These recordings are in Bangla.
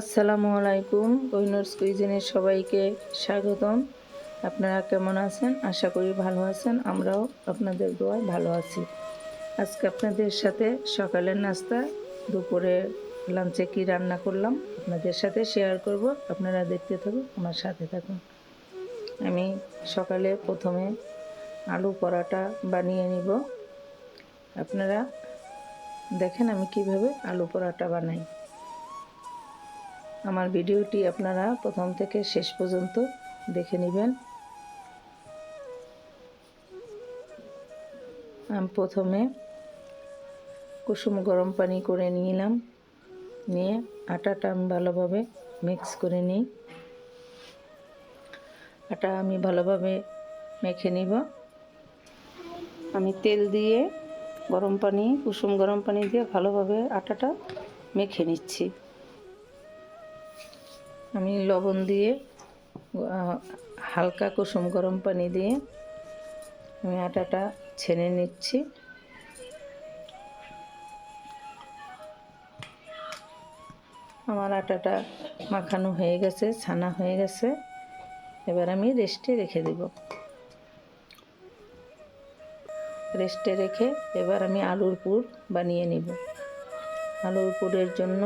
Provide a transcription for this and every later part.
আসসালামু আলাইকুম কোহিনুর কুইজিনের সবাইকে স্বাগতম। আপনারা কেমন আছেন? আশা করি ভালো আছেন, আমরাও আপনাদের দোয়ায় ভালো আছি। আজকে আপনাদের সাথে সকালের নাস্তা, দুপুরে লাঞ্চে কি রান্না করলাম আপনাদের সাথে শেয়ার করব। আপনারা দেখতে থাকুন, আমার সাথে থাকুন। আমি সকালে প্রথমে আলু পরাটা বানিয়ে নিব। আপনারা দেখেন আমি কীভাবে আলু পরাটা বানাই। আমার ভিডিওটি আপনারা প্রথম থেকে শেষ পর্যন্ত দেখে নেবেন। আমি প্রথমে কুসুম গরম পানি করে নিলাম, নিয়ে আটাটা আমি ভালোভাবে মিক্স করে নিই। আটা আমি ভালোভাবে মেখে নিব। আমি তেল দিয়ে গরম পানি, কুসুম গরম পানি দিয়ে ভালোভাবে আটাটা মেখে নিচ্ছি। আমি লবণ দিয়ে হালকা কুসুম গরম পানি দিয়ে আমি আটাটা ছেনে নিচ্ছি। আমার আটাটা মাখানো হয়ে গেছে, ছানা হয়ে গেছে। এবার আমি রেস্টে রেখে দেব। রেস্টে রেখে এবার আমি আলুর পুর বানিয়ে নিব। আলুর পুরের জন্য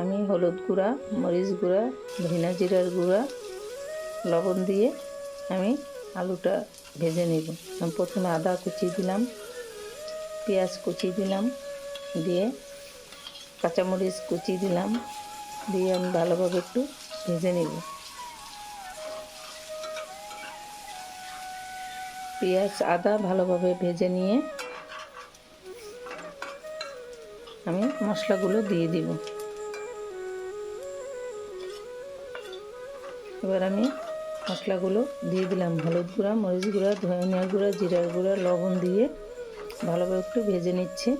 আমি হলুদ গুঁড়া, মরিচ গুঁড়া ধনা জিরার গুঁড়া, লবণ দিয়ে আমি আলুটা ভেজে নেব। প্রথমে আদা কুচি দিলাম, পেঁয়াজ কুচি দিলাম দিয়ে কাঁচামরিচ কুচি দিলাম দিয়ে আমি ভালোভাবে একটু ভেজে নেব। পেঁয়াজ, আদা ভালোভাবে ভেজে নিয়ে আমি মশলাগুলো দিয়ে দিব। এবার আমি মশলাগুলো দিয়ে দিলাম। হলুদ গুঁড়া, মরিচ গুঁড়া, ধনিয়া গুঁড়া, জিরার গুঁড়া, লবণ দিয়ে ভালোভাবে একটু ভেজে নিচ্ছি।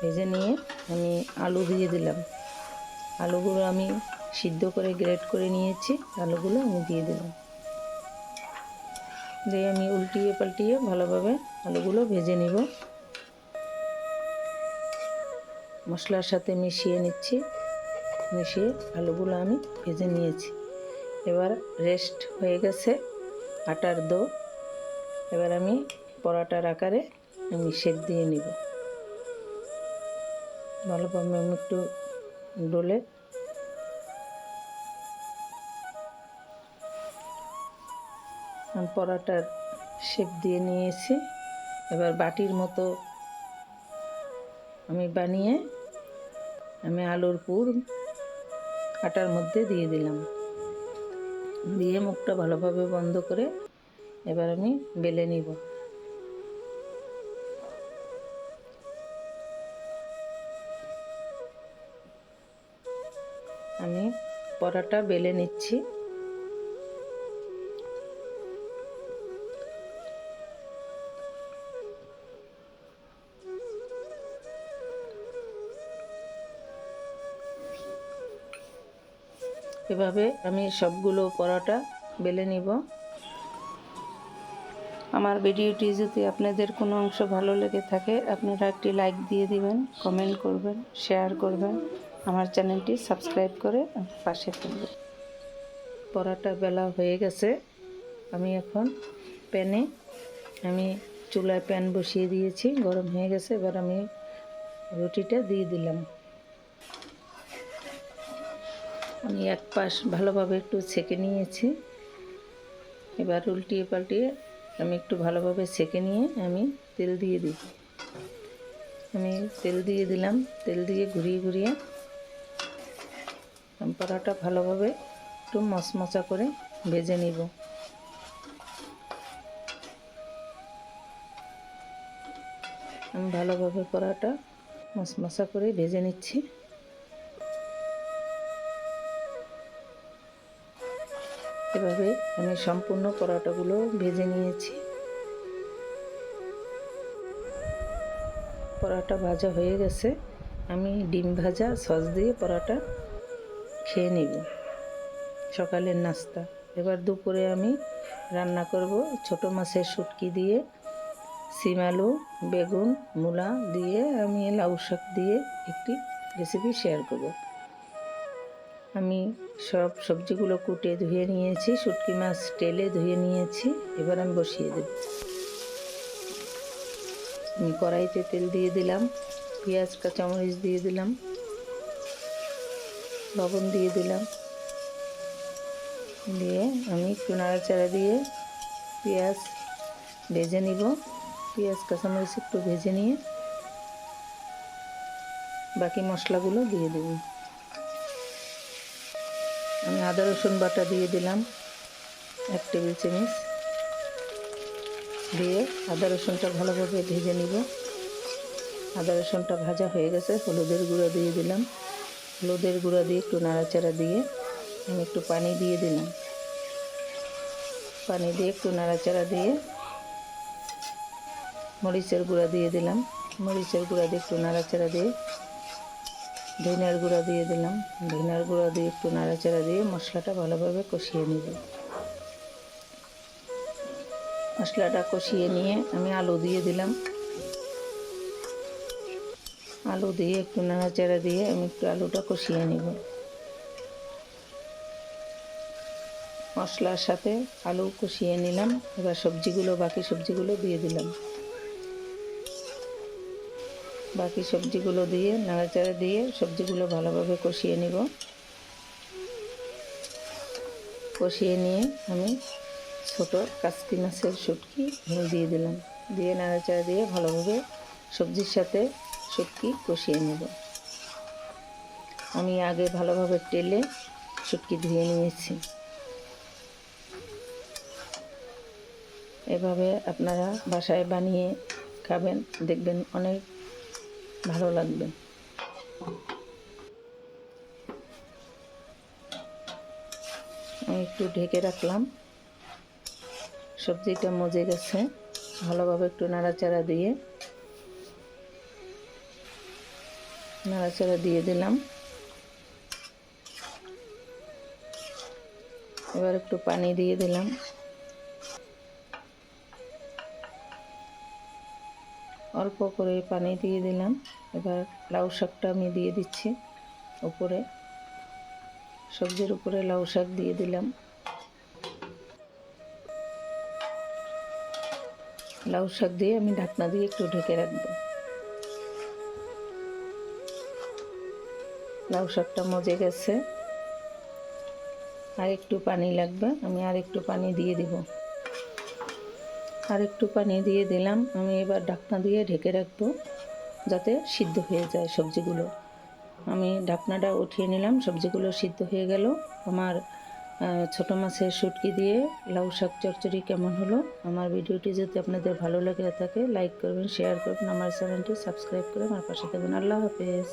ভেজে নিয়ে আমি আলু দিয়ে দিলাম। আলুগুলো আমি সিদ্ধ করে, গ্রেট করে নিয়েছি। আলুগুলো আমি দিয়ে দিলাম। দিয়ে আমি উল্টিয়ে পাল্টিয়ে ভালোভাবে আলুগুলো ভেজে নিব। মশলার সাথে মিশিয়ে নিচ্ছি। মিশিয়ে আলুগুলো আমি ভেজে নিয়েছি। এবার রেস্ট হয়ে গেছে, আটার দো। এবার আমি পরাটার আকারে আমি শেপ দিয়ে নিব। ভালোভাবে আমি একটু ডোলে। পরাটার শেপ দিয়ে নিয়েছি। এবার বাটির মতো আমি বানিয়ে আমি আলুর পুর আটার মধ্যে দিয়ে দিলাম। দিয়ে মুখটা ভালোভাবে বন্ধ করে এবার আমি বেলে নিব। আমি পরাটা বেলে নিচ্ছি। এভাবে আমি সবগুলো পরোটা বেলে নিব। আমার ভিডিওটি যদি আপনাদের কোনো অংশ ভালো লেগে থাকে, আপনারা একটি লাইক দিয়ে দিবেন, কমেন্ট করবেন, শেয়ার করবেন, আমার চ্যানেলটি সাবস্ক্রাইব করে পাশে থাকবেন। পরোটা বেলা হয়ে গেছে। আমি এখন প্যানে, আমি চুলায় প্যান বসিয়ে দিয়েছি, গরম হয়ে গেছে, এবার আমি রুটিটা দিয়ে দিলাম। আমি এক পাশ ভালোভাবে একটু ছেঁকে নিয়েছি। এবার উল্টিয়ে পাল্টিয়ে আমি একটু ভালোভাবে ছেঁকে নিয়ে আমি তেল দিয়ে দিই। আমি তেল দিয়ে দিলাম, তেল দিয়ে ঘুরিয়ে ঘুরিয়ে পরোটা ভালোভাবে একটু মচমচা করে ভেজে নিব। আমি ভালোভাবে পরোটা মশমশা করে ভেজে নিচ্ছি। এভাবে আমি সম্পূর্ণ পরোটাগুলো ভেজে নিয়েছি। পরোটা ভাজা হয়ে গেছে। আমি ডিম ভাজা, সস দিয়ে পরোটা খেয়ে নিব। সকালের নাস্তা। এবার দুপুরে আমি রান্না করব ছোট মাছের শুটকি দিয়ে সিম আলু, বেগুন, মূলা দিয়ে, আমি লাউ শাক দিয়ে একটি রেসিপি শেয়ার করব। আমি সব সবজিগুলো কুটে ধুয়ে নিয়েছি, শুটকি মাছ টেলে ধুয়ে নিয়েছি, এবার আমি বসিয়ে দেব। আমি কড়াইতে তেল দিয়ে দিলাম, পেঁয়াজ, কাঁচামরিচ দিয়ে দিলাম, লবণ দিয়ে দিলাম, দিয়ে আমি একটু নাড়াচাড়া দিয়ে পেঁয়াজ ভেজে নিব। পেঁয়াজ, কাঁচামরিচ একটু ভেজে নিয়ে বাকি মশলাগুলো দিয়ে দেব। আদা, রসুন বাটা দিয়ে দিলাম, এক টেবিল চামচ দিয়ে আদা, রসুনটা ভালোভাবে ভেজে নিব। আদা, রসুনটা ভাজা হয়ে গেছে, হলুদের গুঁড়ো দিয়ে দিলাম। হলুদের গুঁড়ো দিয়ে একটু নাড়াচাড়া দিয়ে আমি একটু পানি দিয়ে দিলাম। পানি দিয়ে একটু নাড়াচাড়া দিয়ে মরিচের গুঁড়া দিয়ে দিলাম। মরিচের গুঁড়া দিয়ে একটু নাড়াচাড়া দিয়ে ধনিয়ার গুঁড়া দিয়ে দিলাম। ধনিয়ার গুঁড়া দিয়ে একটু নাড়াচাড়া দিয়ে মশলাটা ভালোভাবে কষিয়ে নিব। মশলাটা কষিয়ে নিয়ে আমি আলু দিয়ে দিলাম। আলু দিয়ে একটু নাড়াচাড়া দিয়ে আমি একটু আলুটা কষিয়ে নিব। মশলার সাথে আলু কষিয়ে নিলাম। এবার সবজিগুলো, বাকি সবজিগুলো দিয়ে দিলাম। বাকি সবজিগুলো দিয়ে, নাড়াচাড়া দিয়ে সবজিগুলো ভালোভাবে কষিয়ে নিব। কষিয়ে নিয়ে আমি ছোট কাস্তি মাছের শুটকি আমি দিয়ে দিলাম। দিয়ে নাড়াচাড়া দিয়ে ভালোভাবে সবজির সাথে শুটকি কষিয়ে নেব। আমি আগে ভালোভাবে টেলে শুটকি ধুয়ে নিয়েছি। এভাবে আপনারা বাসায় বানিয়ে খাবেন, দেখবেন অনেক ভালো লাগবে। আমি একটু ঢেকে রাখলাম। সবজিটা মজে গেছে। ভালোভাবে একটু নাড়াচাড়া দিয়ে। নাড়াচাড়া দিয়ে দিলাম। এবার একটু পানি দিয়ে দিলাম। অল্প করে পানি দিয়ে দিলাম। এবার লাউ শাকটা আমি দিয়ে দিচ্ছি উপরে। সবজির উপরে লাউ শাক দিয়ে দিলাম। লাউ শাক দিয়ে আমি ঢাকনা দিয়ে একটু ঢেকে রাখব। লাউ শাকটা মজে গেছে। আর একটু পানি লাগবে, আমি আর একটু পানি দিয়ে দিব। আর একটু পানি দিয়ে দিলাম। আমি এবার ঢাকনা দিয়ে ঢেকে রাখব, যাতে সিদ্ধ হয়ে যায় সবজিগুলো। আমি ঢাকনাটা উঠিয়ে নিলাম, সবজিগুলো সিদ্ধ হয়ে গেল। আমার ছোটো মাছের শুটকি দিয়ে লাউ শাক চচ্চড়ি কেমন হলো? আমার ভিডিওটি যদি আপনাদের ভালো লেগে থাকে, লাইক করবেন, শেয়ার করবেন, আমার চ্যানেলটি সাবস্ক্রাইব করে আমার পাশে থাকবেন। আল্লাহ হাফেজ।